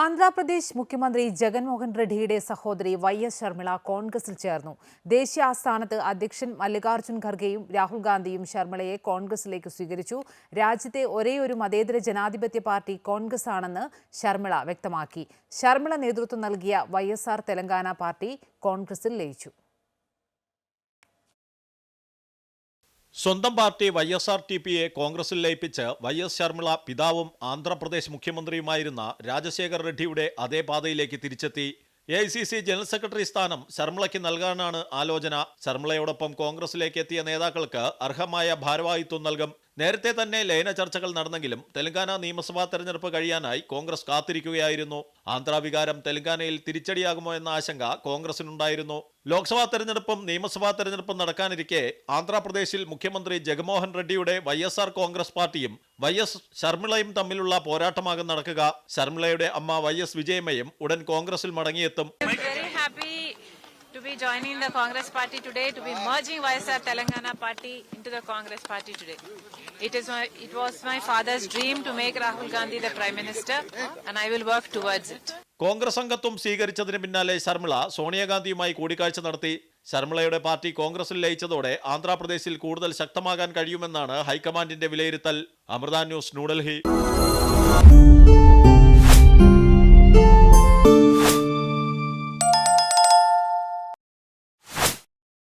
ആന്ധ്രാപ്രദേശ് മുഖ്യമന്ത്രി ജഗൻമോഹൻ റെഡ്ഡിയുടെ സഹോദരി Y S Sharmila കോൺഗ്രസിൽ ചേർന്നു. ദേശീയ ആസ്ഥാനത്ത് അധ്യക്ഷൻ മല്ലികാർജുൻ ഖർഗെയും രാഹുൽ ഗാന്ധിയും ശർമിളയെ കോൺഗ്രസിലേക്ക് സ്വീകരിച്ചു. രാജ്യത്തെ ഒരേയൊരു മതേതര ജനാധിപത്യ പാർട്ടി കോൺഗ്രസ് ആണെന്ന് ശർമിള വ്യക്തമാക്കി. ശർമിള നേതൃത്വം നൽകിയ വൈ തെലങ്കാന പാർട്ടി കോൺഗ്രസിൽ ലയിച്ചു. സ്വന്തം party Y S R T പിയെ കോൺഗ്രസിൽ ലയിപ്പിച്ച് വൈ എസ് ശർമിള പിതാവും ആന്ധ്രാപ്രദേശ് മുഖ്യമന്ത്രിയുമായിരുന്ന രാജശേഖർ റെഡ്ഡിയുടെ അതേ പാതയിലേക്ക് തിരിച്ചെത്തി. A I C C general secretary സ്ഥാനം ശർമിളയ്ക്ക് നൽകാനാണ് ആലോചന. ശർമിളയോടൊപ്പം കോൺഗ്രസിലേക്ക് എത്തിയ നേതാക്കൾക്ക് അർഹമായ ഭാരവാഹിത്വം നൽകും. നേരത്തെ തന്നെ ലയന ചർച്ചകൾ നടന്നെങ്കിലും തെലങ്കാന നിയമസഭാ തെരഞ്ഞെടുപ്പ് കഴിയാനായി കോൺഗ്രസ് കാത്തിരിക്കുകയായിരുന്നു. ആന്ധ്രാവികാരം തെലങ്കാനയിൽ തിരിച്ചടിയാകുമോ എന്ന ആശങ്ക കോൺഗ്രസിനുണ്ടായിരുന്നു. ലോക്സഭാ തെരഞ്ഞെടുപ്പും നിയമസഭാ തെരഞ്ഞെടുപ്പും നടക്കാനിരിക്കെ ആന്ധ്രാപ്രദേശിൽ മുഖ്യമന്ത്രി ജഗൻമോഹൻ റെഡ്ഡിയുടെ വൈ കോൺഗ്രസ് പാർട്ടിയും വൈ എസ് ശർമിളയും തമ്മിലുള്ള പോരാട്ടമാകും നടക്കുക. ശർമിളയുടെ അമ്മ വൈ എസ് വിജയമ്മയും ഉടൻ കോൺഗ്രസിൽ മടങ്ങിയെത്തും. Be joining the Congress party today, to be merging YSR Telangana party into the Congress party today. It is my, it was my father's dream to make Rahul Gandhi the Prime Minister and I will work towards it. Congress അംഗത്വം സ്വീകരിച്ചതിന് പിന്നാലെ ശർമിള സോണിയാഗാന്ധിയുമായി കൂടിക്കാഴ്ച നടത്തി ശർമിളയുടെ party കോൺഗ്രസിൽ ലയിച്ചതോടെ ആന്ധ്രാപ്രദേശിൽ കൂടുതൽ ശക്തമാകാൻ കഴിയുമെന്നാണ് ഹൈക്കമാൻഡിന്റെ വിലയിരുത്തൽ Amrita news New Delhi